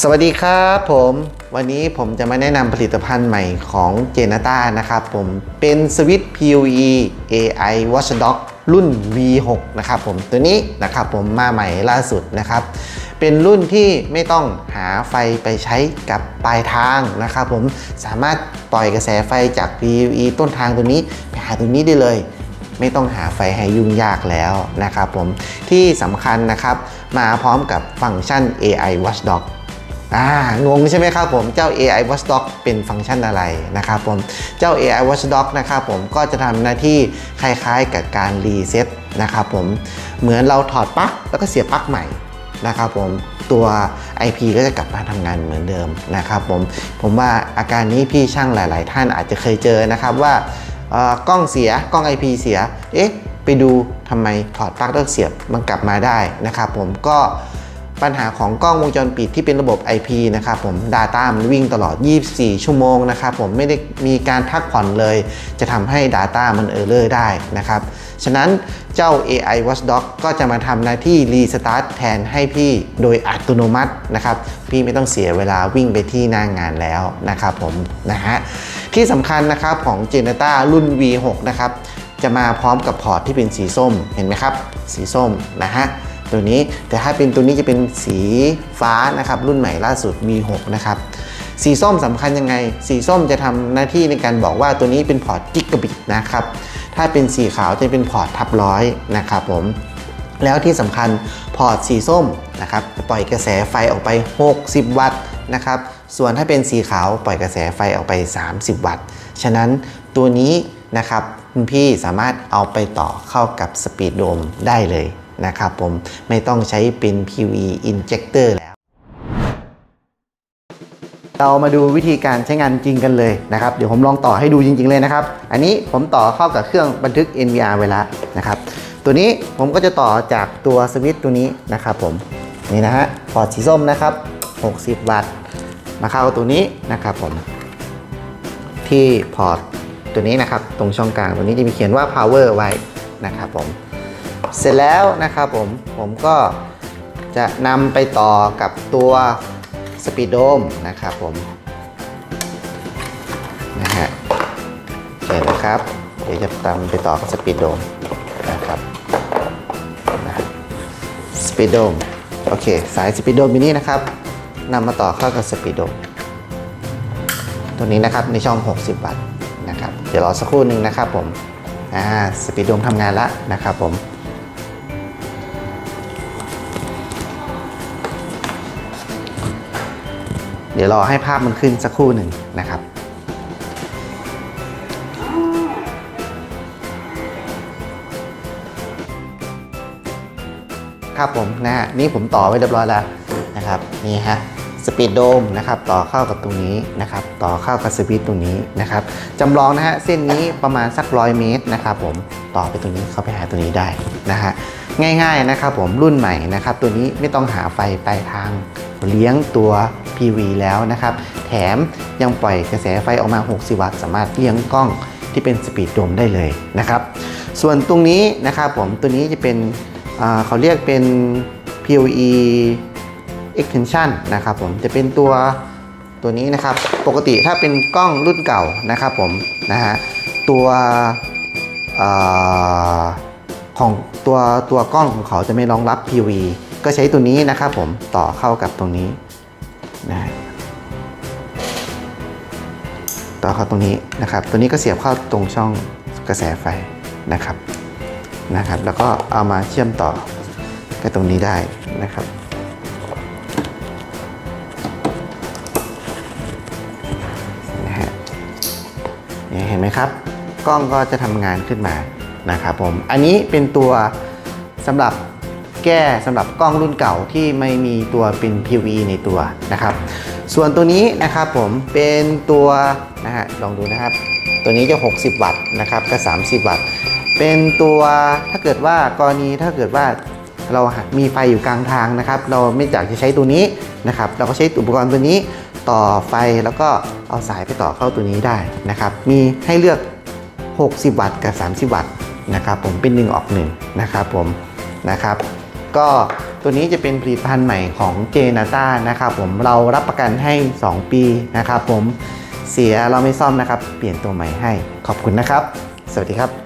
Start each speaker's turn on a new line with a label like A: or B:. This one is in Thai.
A: สวัสดีครับผมวันนี้ผมจะมาแนะนำผลิตภัณฑ์ใหม่ของเจนต้านะครับผมเป็นสวิตช์ PoE AI Watchdog รุ่น V6 นะครับผมตัวนี้นะครับผมมาใหม่ล่าสุดนะครับ เป็นรุ่นที่ไม่ต้องหาไฟไปใช้กับปลายทางนะครับผมสามารถปล่อยกระแสไฟจาก PoE ต้นทางตัวนี้ไปหาตัวนี้ได้เลยไม่ต้องหาไฟให้ยุ่งยากแล้วนะครับผมที่สำคัญนะครับ มาพร้อมกับฟังก์ชัน AI Watchdog อ่างงใช่ไหมครับผมเจ้า AI Watchdog เป็นฟังก์ชันอะไรนะครับผมเจ้า AI Watchdog นะครับผมก็จะทำหน้าที่คล้ายๆกับการรีเซ็ตนะครับผมเหมือนเราถอดปลั๊กแล้วก็เสียบปลั๊กใหม่นะครับผมตัว IP ก็จะกลับมาทำงานเหมือนเดิมนะครับผมผมว่าอาการนี้พี่ช่างหลาย ๆ ท่านอาจจะเคยเจอนะครับว่ากล้องเสียกล้อง IP เสียเอ๊ะไปดูทำไมถอดปลั๊กแล้วเสียบมันกลับมาได้นะครับผมก็ ปัญหาของกล้องวงจรปิดที่เป็นระบบ IP นะครับผม Data มันวิ่งตลอด 24 ชั่วโมงนะครับผมไม่ได้มีการพักผ่อนเลย จะทำให้ Data มันเออร์เลอร์ได้นะครับ ฉะนั้นเจ้า AI Watchdog ก็จะมาทำหน้าที่รีสตาร์ทแทนให้พี่โดยอัตโนมัตินะครับพี่ไม่ต้องเสียเวลาวิ่งไปที่หน้างงานแล้วนะครับผมนะฮะที่สำคัญนะครับของ g e n e t a รุ่น V6 นะครับจะมาพร้อมกับพอร์ตที่เป็นสีส้มเห็นไหมครับ สีส้มนะฮะ ตัวนี้แต่ถ้าเป็นตัวนี้จะเป็นสีฟ้านะครับรุ่นใหม่ล่าสุด V6 นะครับสีส้มสำคัญยังไง สีส้มจะทำหน้าที่ในการบอกว่าตัวนี้เป็นพอร์ตกิกะบิตนะครับถ้าเป็นสีขาวจะเป็นพอร์ตทับร้อยนะครับผมแล้วที่สำคัญพอร์ตสีส้มนะครับปล่อยกระแสไฟออกไป 60 วัตต์นะครับส่วนถ้าเป็นสีขาวปล่อยกระแสไฟออกไป 30 วัตต์ ฉะนั้นตัวนี้นะครับคุณพี่สามารถเอาไปต่อเข้ากับสปีดโดมได้เลย นะครับผมไม่ต้องใช้เป็น PV injector แล้ว เรามาดูวิธีการใช้งานจริงกันเลยนะครับ เดี๋ยวผมลองต่อให้ดูจริง ๆ เลยนะครับ อันนี้ผมต่อเข้ากับเครื่องบันทึก NVR ไว้แล้วนะครับ ตัวนี้ผมก็จะต่อจากตัวสวิตช์ตัวนี้นะครับผมนี่นะฮะพอร์ตสีส้มนะครับ 60 วัตต์ มาเข้าตัวนี้นะครับผมที่พอร์ตตัวนี้นะครับ ตรงช่องกลางตัวนี้จะมีเขียนว่า power ไว้นะครับผม เสร็จแล้วนะครับผมผมก็จะนำไปต่อกับตัวสปีดโดมนะครับผมนะฮะเห็นนะครับ เดี๋ยวจะตามไปต่อกับสปีดโดมนะครับสปีดโดมโอเค สายสปีดโดมมินี้นะครับนำมาต่อเข้ากับสปีดโดมตัวนี้นะครับในช่อง 60 วัตต์นะครับ เดี๋ยวรอสักครู่หนึ่งนะครับผมอ่าสปีดโดมทำงานแล้วนะครับผม เดี๋ยวรอให้ภาพมันขึ้นสักครู่หนึ่งนะครับครับผมนะฮะนี่ผมต่อไว้เรียบร้อยแล้วนะครับนี่ฮะสปีดโดมนะครับต่อเข้ากับตรงนี้นะครับต่อเข้ากับสวิตตรงนี้นะครับจำลองนะฮะเส้นนี้ประมาณสักร้อยเมตรนะครับผมต่อไปตรงนี้เข้าไปหาตัวนี้ได้นะฮะง่ายๆนะครับผมรุ่นใหม่นะครับตัวนี้ไม่ต้องหาไฟปลายทางเลี้ยงตัว PV แล้วนะครับ แถมยังปล่อยกระแสไฟออกมา 60 วัตต์ สามารถเลี้ยงกล้องที่เป็นสปีดโดมได้เลยนะครับ ส่วนตรงนี้นะครับผมตัวนี้จะเป็นเขาเรียกเป็น PoE extension นะครับผมจะเป็นตัวตัวนี้นะครับ ปกติถ้าเป็นกล้องรุ่นเก่านะครับผมนะฮะตัวอของตัวตัวกล้องของเขาจะไม่รองรับ PoE ก็ใช้ตัวนี้นะครับผมต่อเข้ากับตรงนี้ นะต่อเข้าตรงนี้นะครับ ตัวนี้ก็เสียบเข้าตรงช่องกระแสไฟนะครับนะครับ แล้วก็เอามาเชื่อมต่อกับตรงนี้ได้นะครับ นะฮะนี่เห็นไหมครับ กล้องก็จะทำงานขึ้นมานะครับผม อันนี้เป็นตัวสำหรับ แก้สำหรับกล้องรุ่นเก่าที่ไม่มีตัวเป็น PoE ในตัวนะครับ ส่วนตัวนี้นะครับผมเป็นตัวนะฮะลองดูนะครับ ตัวนี้จะ 60 วัตต์นะครับก็30 วัตต์ เป็นตัวถ้าเกิดว่ากรณีถ้าเกิดว่าเรามีไฟอยู่กลางทางนะครับ เราไม่อยากจะใช้ตัวนี้นะครับ เราก็ใช้อุปกรณ์ตัวนี้ต่อไฟแล้วก็เอาสายไปต่อเข้าตัวนี้ได้นะครับ มีให้เลือก 60 วัตต์กับ 30 วัตต์นะครับผมเป็น 1 ออก1นะครับผมนะครับ ก็ตัวนี้จะเป็นผลิตภัณฑ์ใหม่ของเจนาต้านะครับผมเรารับประกันให้ 2 ปีนะครับผมเสียเราไม่ซ่อมนะครับ เปลี่ยนตัวใหม่ให้ขอบคุณนะครับ สวัสดีครับ